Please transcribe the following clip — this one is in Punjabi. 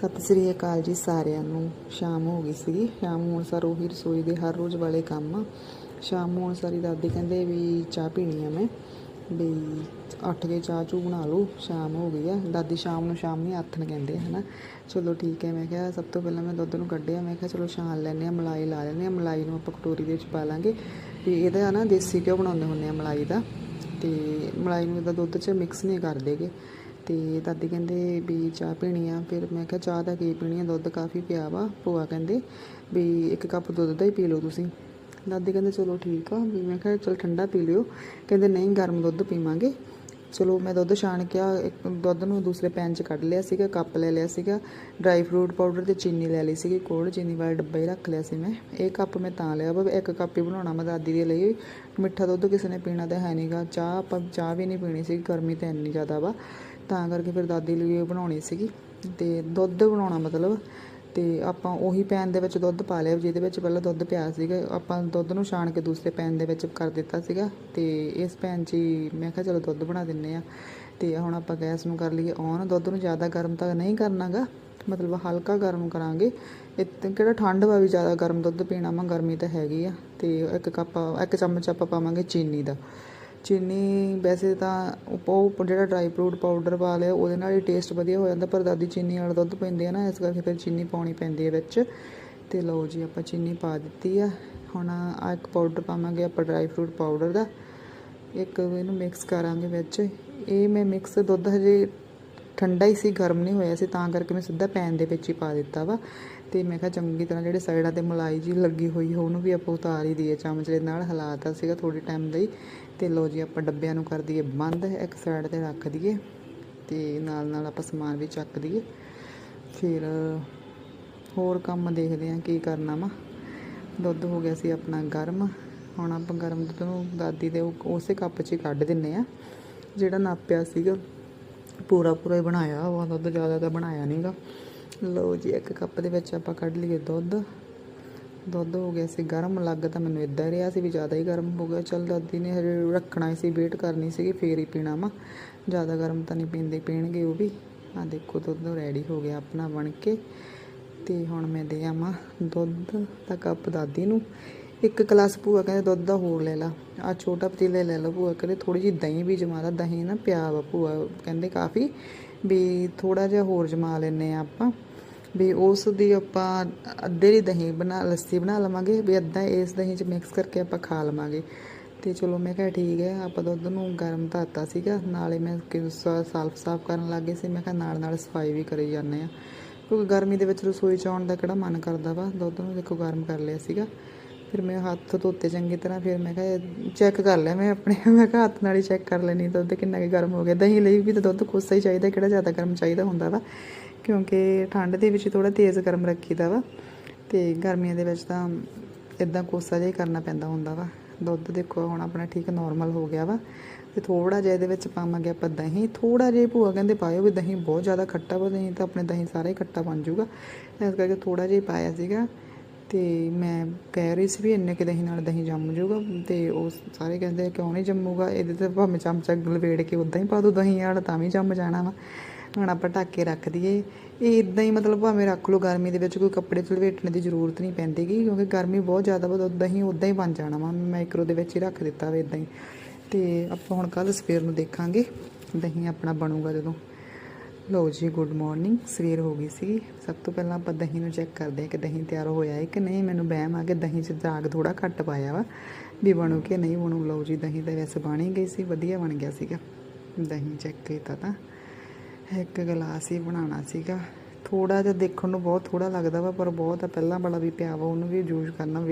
ਸਤਿ ਸ੍ਰੀ ਅਕਾਲ ਜੀ ਸਾਰਿਆਂ ਨੂੰ। ਸ਼ਾਮ ਹੋ ਗਈ ਸੀ ਸ਼ਾਮ ਹੋਣ ਸਾਰ ਉਹੀ ਰਸੋਈ ਦੇ ਹਰ ਰੋਜ਼ ਵਾਲੇ ਕੰਮ ਆ। ਸ਼ਾਮ ਹੋਣ ਸਾਰੀ ਦਾਦੀ ਕਹਿੰਦੇ ਵੀ ਚਾਹ ਪੀਣੀ ਆ ਮੈਂ। ਵੀ ਅੱਠ ਕੇ ਚਾਹ ਚੂ ਬਣਾ ਲਓ, ਸ਼ਾਮ ਹੋ ਗਈ ਆ। ਦਾਦੀ ਸ਼ਾਮ ਨੂੰ ਸ਼ਾਮ ਨਹੀਂ ਆਥਣ ਕਹਿੰਦੇ ਆ, ਹਨਾ। ਚਲੋ ਠੀਕ ਹੈ, ਮੈਂ ਕਿਹਾ ਸਭ ਤੋਂ ਪਹਿਲਾਂ ਮੈਂ ਦੁੱਧ ਨੂੰ ਕੱਢਿਆ। ਮੈਂ ਕਿਹਾ ਚਲੋ ਛਾਣ ਲੈਂਦੇ ਆ ਮਲਾਈ ਲਾ ਲੈਂਦੇ ਆ ਮਲਾਈ ਨੂੰ ਆਪਾਂ ਕਟੋਰੀ ਦੇ ਵਿੱਚ ਪਾ ਲਾਂਗੇ। ਵੀ ਇਹਦਾ ਨਾ ਦੇਸੀ ਘਿਓ ਬਣਾਉਂਦੇ ਹੁੰਦੇ ਆ ਮਲਾਈ ਦਾ। ਤੇ ਮਲਾਈ ਨੂੰ ਇਹਦਾ ਦੁੱਧ 'ਚ ਮਿਕਸ ਨਹੀਂ ਕਰਦੇਗੇ ਤੇ ਦਾਦੀ ਕਹਿੰਦੇ ਵੀ ਚਾਹ ਪੀਣੀ ਆ। ਫਿਰ ਮੈਂ ਕਿਹਾ ਚਾਹ ਦਾ ਕੀ ਪੀਣੀ ਆ, ਦੁੱਧ ਕਾਫੀ ਪਿਆ ਵਾ ਭੂਆ ਕਹਿੰਦੇ ਵੀ ਇੱਕ ਕੱਪ ਦੁੱਧ ਦਾ ਹੀ ਪੀ ਲਓ ਤੁਸੀਂ। ਦਾਦੀ ਕਹਿੰਦੇ ਚਲੋ ਠੀਕ ਆ। ਵੀ ਮੈਂ ਕਿਹਾ ਚਲ ਠੰਡਾ ਪੀ ਲਿਓ। ਕਹਿੰਦੇ ਨਹੀਂ ਗਰਮ ਦੁੱਧ ਪੀਵਾਂਗੇ। ਚਲੋ ਮੈਂ ਦੁੱਧ ਛਾਣ ਕੇ ਆ, ਇੱਕ ਦੁੱਧ ਨੂੰ ਦੂਸਰੇ ਪੈਨ 'ਚ ਕੱਢ ਲਿਆ ਸੀਗਾ, ਕੱਪ ਲੈ ਲਿਆ ਸੀਗਾ ਡਰਾਈ ਫਰੂਟ ਪਾਊਡਰ ਤੇ ਚੀਨੀ ਲੈ ਲਈ ਸੀਗੀ ਕੋਲ, ਚੀਨੀ ਵਾਲਾ ਡੱਬਾ ਹੀ ਰੱਖ ਲਿਆ ਸੀ ਮੈਂ। ਇਹ ਕੱਪ ਮੈਂ ਤਾਂ ਲਿਆ ਵਾ, ਇੱਕ ਕੱਪ ਹੀ ਬਣਾਉਣਾ ਮੈਂ ਦਾਦੀ ਦੇ ਲਈ। ਮਿੱਠਾ ਦੁੱਧ ਕਿਸੇ ਨੇ ਪੀਣਾ ਤਾਂ ਹੈ ਨਹੀਂਗਾ, ਚਾਹ ਆਪਾਂ ਚਾਹ ਵੀ ਨਹੀਂ ਪੀਣੀ ਸੀ ਗਰਮੀ ਤਾਂ ਇੰਨੀ ਜ਼ਿਆਦਾ ਵਾ। ਤਾਂ ਕਰਕੇ ਫਿਰ ਦਾਦੀ ਲਈ ਇਹ ਬਣਾਉਣੀ ਸੀਗੀ। ਤੇ ਦੁੱਧ ਬਣਾਉਣਾ ਮਤਲਬ ਅਤੇ ਆਪਾਂ ਉਹੀ ਪੈਨ ਦੇ ਵਿੱਚ ਦੁੱਧ ਪਾ ਲਿਆ, ਜਿਹਦੇ ਵਿੱਚ ਪਹਿਲਾਂ ਦੁੱਧ ਪਿਆ ਸੀਗਾ, ਆਪਾਂ ਦੁੱਧ ਨੂੰ ਛਾਣ ਕੇ ਦੂਸਰੇ ਪੈਨ ਦੇ ਵਿੱਚ ਕਰ ਦਿੱਤਾ ਸੀਗਾ ਅਤੇ ਇਸ ਪੈਨ 'ਚ ਹੀ ਮੈਂ ਕਿਹਾ ਚਲੋ ਦੁੱਧ ਬਣਾ ਦਿੰਨੇ ਆ। ਅਤੇ ਹੁਣ ਆਪਾਂ ਗੈਸ ਨੂੰ ਕਰ ਲਈਏ ਔਨ, ਦੁੱਧ ਨੂੰ ਜ਼ਿਆਦਾ ਗਰਮ ਤਾਂ ਨਹੀਂ ਕਰਨਾਗਾ, ਮਤਲਬ ਹਲਕਾ ਗਰਮ ਕਰਾਂਗੇ। ਇਹ ਕਿਹੜਾ ਠੰਡ ਵਾ ਵੀ ਜ਼ਿਆਦਾ ਗਰਮ ਦੁੱਧ ਪੀਣਾ ਵਾ ਗਰਮੀ ਤਾਂ ਹੈਗੀ ਆ, ਤੇ ਇੱਕ ਕੱਪ, ਇੱਕ ਚਮਚ ਆਪਾਂ ਪਾਵਾਂਗੇ ਚੀਨੀ ਦਾ। ਚੀਨੀ ਵੈਸੇ ਤਾਂ ਉਹ ਜਿਹੜਾ ਡਰਾਈ ਫਰੂਟ ਪਾਊਡਰ ਪਾ ਲਿਆ, ਉਹਦੇ ਨਾਲ ਹੀ ਟੇਸਟ ਵਧੀਆ ਹੋ ਜਾਂਦਾ, ਪਰ ਦਾਦੀ ਚੀਨੀ ਵਾਲਾ ਦੁੱਧ ਪੈਂਦੇ ਆ ਨਾ, ਇਸ ਕਰਕੇ ਫਿਰ ਚੀਨੀ ਪਾਉਣੀ ਪੈਂਦੀ ਹੈ ਵਿੱਚ। ਤੇ ਲਓ ਜੀ, ਆਪਾਂ ਚੀਨੀ ਪਾ ਦਿੱਤੀ ਆ। ਹੁਣ ਆ ਇੱਕ ਪਾਊਡਰ ਪਾਵਾਂਗੇ ਆਪਾਂ ਡਰਾਈ ਫਰੂਟ ਪਾਊਡਰ ਦਾ। ਇੱਕ ਇਹਨੂੰ ਮਿਕਸ ਕਰਾਂਗੇ ਵਿੱਚ। ਇਹ ਮੈਂ ਮਿਕਸ ਦੁੱਧ ਹਜੇ ਠੰਡਾ ਹੀ ਸੀ, ਗਰਮ ਨਹੀਂ ਹੋਇਆ ਸੀ, ਤਾਂ ਕਰਕੇ ਮੈਂ ਸਿੱਧਾ ਪੈਨ ਦੇ ਵਿੱਚ ਹੀ ਪਾ ਦਿੱਤਾ ਵਾ। ਤੇ ਮੈਂ ਕਿਹਾ ਚੰਗੀ ਤਰ੍ਹਾਂ ਜਿਹੜੇ ਸਾਈਡਾਂ ਤੇ ਮਲਾਈ ਜੀ ਲੱਗੀ ਹੋਈ ਹੋ ਉਹਨੂੰ ਵੀ ਆਪਾਂ ਉਤਾਰ ਹੀ ਦਈਏ, ਚਮਚ ਦੇ ਨਾਲ ਹਿਲਾਤਾ ਸੀਗਾ ਥੋੜੀ ਟਾਈਮ ਲਈ। ਤੇ ਲੋ ਜੀ, ਆਪਾਂ ਡੱਬਿਆਂ ਨੂੰ ਕਰ ਦਈਏ ਬੰਦ, ਇੱਕ ਸਾਈਡ ਤੇ ਰੱਖ ਦਈਏ ਤੇ ਨਾਲ ਨਾਲ ਆਪਾਂ ਸਮਾਨ ਵੀ ਚੱਕ ਦਈਏ। ਫਿਰ ਹੋਰ ਕੰਮ ਦੇਖਦੇ ਆਂ ਕੀ ਕਰਨਾ ਵਾ। ਦੁੱਧ ਹੋ ਗਿਆ ਸੀ ਆਪਣਾ ਗਰਮ, ਹੁਣ ਆਪਾਂ ਗਰਮ ਦੁੱਧ ਨੂੰ ਦਾਦੀ ਦੇ ਉਹ- ਉਸੇ ਕੱਪ 'ਚ ਹੀ ਕੱਢ ਦਿੰਨੇ ਆ। ਜਿਹੜਾ ਨਾਪਿਆ ਸੀਗਾ, ਪੂਰਾ ਪੂਰਾ ਹੀ ਬਣਾਇਆ ਵਾ, ਦੁੱਧ ਜ਼ਿਆਦਾ ਤਾਂ ਬਣਾਇਆ ਨਹੀਂਗਾ ਲਓ ਜੀ, ਇੱਕ ਕੱਪ ਦੇ ਵਿੱਚ ਆਪਾਂ ਕੱਢ ਲਈਏ ਦੁੱਧ। ਦੁੱਧ ਹੋ ਗਿਆ ਸੀ, ਗਰਮ ਲੱਗ ਤਾਂ ਮੈਨੂੰ ਇਦਾਂ ਰਿਹਾ ਸੀ ਵੀ ਜ਼ਿਆਦਾ ਹੀ ਗਰਮ ਹੋ ਗਿਆ। ਚਲ ਦਾਦੀ ਨੇ ਹਜੇ ਰੱਖਣਾ ਹੀ ਸੀ ਵੇਟ ਕਰਨੀ ਸੀਗੀ, ਫੇਰ ਹੀ ਪੀਣਾ ਵਾ। ਜ਼ਿਆਦਾ ਗਰਮ ਤਾਂ ਨਹੀਂ ਪੀਂਦੇ, ਪੀਣਗੇ ਉਹ ਵੀ। ਆ ਦੇਖੋ, ਦੁੱਧ ਰੈਡੀ ਹੋ ਗਿਆ ਆਪਣਾ ਬਣ ਕੇ। ਤੇ ਹੁਣ ਮੈਂ ਦੇ ਆਵਾਂ ਦੁੱਧ ਦਾ ਕੱਪ ਦਾਦੀ ਨੂੰ। ਇੱਕ ਗਲਾਸ ਭੂਆ ਕਹਿੰਦੇ ਦੁੱਧ ਦਾ ਹੋਰ ਲੈ ਲਾ। ਆ ਛੋਟਾ ਪਤੀਲਾ ਲੈ ਲਓ ਭੂਆ, ਕਹਿੰਦੇ ਥੋੜੀ ਜਿਹੀ ਦਹੀਂ ਵੀ ਜਮਾ ਲਾ, ਦਹੀਂ ਨਾ ਪਿਆ ਵਾ ਭੂਆ। ਕਹਿੰਦੇ ਕਾਫੀ ਵੀ ਥੋੜਾ ਜਿਹਾ ਹੋਰ ਜਮਾ ਲੈਨੇ ਆ ਆਪਾਂ। ਵੀ ਉਸ ਦੀ ਆਪਾਂ ਅੱਧੇ ਦੀ ਦਹੀਂ ਬਣਾ, ਲੱਸੀ ਬਣਾ ਲਵਾਂਗੇ, ਵੀ ਅੱਧਾ ਇਸ ਦਹੀਂ 'ਚ ਮਿਕਸ ਕਰਕੇ ਆਪਾਂ ਖਾ ਲਵਾਂਗੇ। ਤੇ ਚਲੋ ਮੈਂ ਕਿਹਾ ਠੀਕ ਹੈ, ਆਪਾਂ ਦੁੱਧ ਨੂੰ ਗਰਮ ਧਾਤਾ ਸੀਗਾ, ਨਾਲੇ ਮੈਂ ਸਾਲਫ ਸਾਫ਼ ਕਰਨ ਲੱਗੇ ਸੀ, ਮੈਂ ਕਿਹਾ ਨਾਲ ਨਾਲ ਸਫ਼ਾਈ ਵੀ ਕਰੀ ਜਾਂਦੇ ਆ ਕਿਉਂਕਿ ਗਰਮੀ ਦੇ ਵਿੱਚ ਰਸੋਈ 'ਚ ਆਉਣ ਦਾ ਕਿਹੜਾ ਮਨ ਕਰਦਾ ਵਾ, ਦੁੱਧ ਨੂੰ ਦੇਖੋ ਗਰਮ ਕਰ ਲਿਆ ਸੀਗਾ। ਫਿਰ ਮੈਂ ਹੱਥ ਧੋਤੇ ਚੰਗੀ ਤਰ੍ਹਾਂ, ਫਿਰ ਮੈਂ ਕਿਹਾ ਚੈੱਕ ਕਰ ਲਿਆ ਮੈਂ ਆਪਣੇ, ਮੈਂ ਕਿਹਾ ਹੱਥ ਨਾਲ ਹੀ ਚੈੱਕ ਕਰ ਲੈਣੀ ਦੁੱਧ ਕਿੰਨਾ ਕੁ ਗਰਮ ਹੋ ਗਿਆ। ਦਹੀਂ ਲਈ ਵੀ ਤਾਂ ਦੁੱਧ ਕੋਸਾ ਹੀ ਚਾਹੀਦਾ, ਕਿਹੜਾ ਜ਼ਿਆਦਾ ਗਰਮ ਚਾਹੀਦਾ ਹੁੰਦਾ ਵਾ। ਕਿਉਂਕਿ ਠੰਡ ਦੇ ਵਿੱਚ ਥੋੜਾ ਤੇਜ਼ ਗਰਮ ਰੱਖੀਦਾ ਵਾ ਤੇ ਗਰਮੀਆਂ ਦੇ ਵਿੱਚ ਤਾਂ ਇਦਾਂ ਕੋਸਾ ਜਿਹਾ ਹੀ ਕਰਨਾ ਪੈਂਦਾ ਹੁੰਦਾ ਵਾ। ਦੁੱਧ ਦੇਖੋ ਹੁਣ ਆਪਣਾ ਠੀਕ ਨਾਰਮਲ ਹੋ ਗਿਆ ਵਾ ਤੇ ਥੋੜਾ ਜਿਹਾ ਇਹਦੇ ਵਿੱਚ ਪਾਵਾਂਗੇ ਆਪਾਂ ਦਹੀਂ। ਥੋੜਾ ਜਿਹਾ ਭੂਆ ਕਹਿੰਦੇ ਪਾਇਓ ਵੀ ਦਹੀਂ ਬਹੁਤ ਜ਼ਿਆਦਾ ਖੱਟਾ ਵਾ, ਦਹੀਂ ਤਾਂ ਆਪਣੇ ਦਹੀਂ ਸਾਰਾ ਹੀ ਖੱਟਾ ਬਣ ਜਾਊਗਾ। ਇਸ ਕਰਕੇ ਥੋੜਾ ਜਿਹਾ ਹੀ ਪਾਇਆ ਸੀਗਾ ਤੇ ਮੈਂ ਕਹਿ ਰਹੀ ਸੀ ਵੀ ਇੰਨੇ ਕਿ ਦਹੀਂ ਨਾਲ ਦਹੀਂ ਜੰਮ ਜਾਊਗਾ ਤੇ ਉਹ ਸਾਰੇ ਕਹਿੰਦੇ ਕਿਉਂ ਨਹੀਂ ਜੰਮੂਗਾ? ਇਹਦੇ ਤੇ ਭਾਵੇਂ ਚਮਚਾ ਗਲਵੇੜ ਕੇ ਉਦਾਂ ਹੀ ਪਾ ਦੋ ਦਹੀਂ ਵਾਲਾ ਤਾਂ ਵੀ ਜੰਮ ਜਾਣਾ ਵਾ। ਹੁਣ ਆਪਾਂ ਢੱਕ ਕੇ ਰੱਖ ਦਈਏ। ਇਹ ਇਦਾਂ ਹੀ ਮਤਲਬ ਭਾਵੇਂ ਰੱਖ ਲਓ, ਗਰਮੀ ਦੇ ਵਿੱਚ ਕੋਈ ਕੱਪੜੇ ਚ ਲਵੇਟਣ ਦੀ ਜ਼ਰੂਰਤ ਨਹੀਂ ਪੈਂਦੀਗੀ ਕਿਉਂਕਿ ਗਰਮੀ ਬਹੁਤ ਜ਼ਿਆਦਾ ਵਾ ਦਹੀਂ ਉਦਾਂ ਹੀ ਬਣ ਜਾਣਾ ਵਾ। ਮਾਈਕਰੋ ਦੇ ਵਿੱਚ ਹੀ ਰੱਖ ਦਿੱਤਾ ਵਾ ਇਦਾਂ ਹੀ। ਤੇ ਆਪਾਂ ਹੁਣ ਕੱਲ ਸਵੇਰ ਨੂੰ ਦੇਖਾਂਗੇ, ਦਹੀਂ ਆਪਣਾ ਬਣੂਗਾ ਜਦੋਂ। ਲਓ ਜੀ ਗੁੱਡ ਮਾਰਨਿੰਗ ਸਵੇਰ ਹੋ ਗਈ ਸੀ ਸਭ ਤੋਂ ਪਹਿਲਾਂ ਆਪਾਂ ਦਹੀਂ ਨੂੰ ਚੈੱਕ ਕਰਦੇ ਹਾਂ ਕਿ ਦਹੀਂ ਤਿਆਰ ਹੋਇਆ ਹੈ ਕਿ ਨਹੀਂ। ਮੈਨੂੰ ਵਹਿਮ ਆ ਕੇ ਦਹੀਂ 'ਚ ਦਾਗ ਥੋੜਾ ਘੱਟ ਪਾਇਆ ਵਾ, ਵੀ ਬਣੂ ਕਿ ਨਹੀਂ ਬਣੂ। ਲਓ ਜੀ, ਦਹੀਂ ਤਾਂ ਵੈਸੇ ਬਣ ਹੀ ਗਈ ਸੀ, ਵਧੀਆ ਬਣ ਗਿਆ ਸੀਗਾ। ਦਹੀਂ ਚੈੱਕ ਕੀਤਾ ਤਾਂ। ਇੱਕ ਗਲਾਸ ਹੀ ਬਣਾਉਣਾ ਸੀਗਾ। ਥੋੜਾ ਜਿਹਾ ਦੇਖਣ ਨੂੰ ਬਹੁਤ ਥੋੜਾ ਲੱਗਦਾ ਵਾ, ਪਰ ਬਹੁਤ ਆ। ਪਹਿਲਾਂ ਵਾਲਾ ਵੀ ਪਿਆ ਵਾ, ਉਹਨੂੰ ਵੀ ਯੂਜ਼ ਕਰਨਾ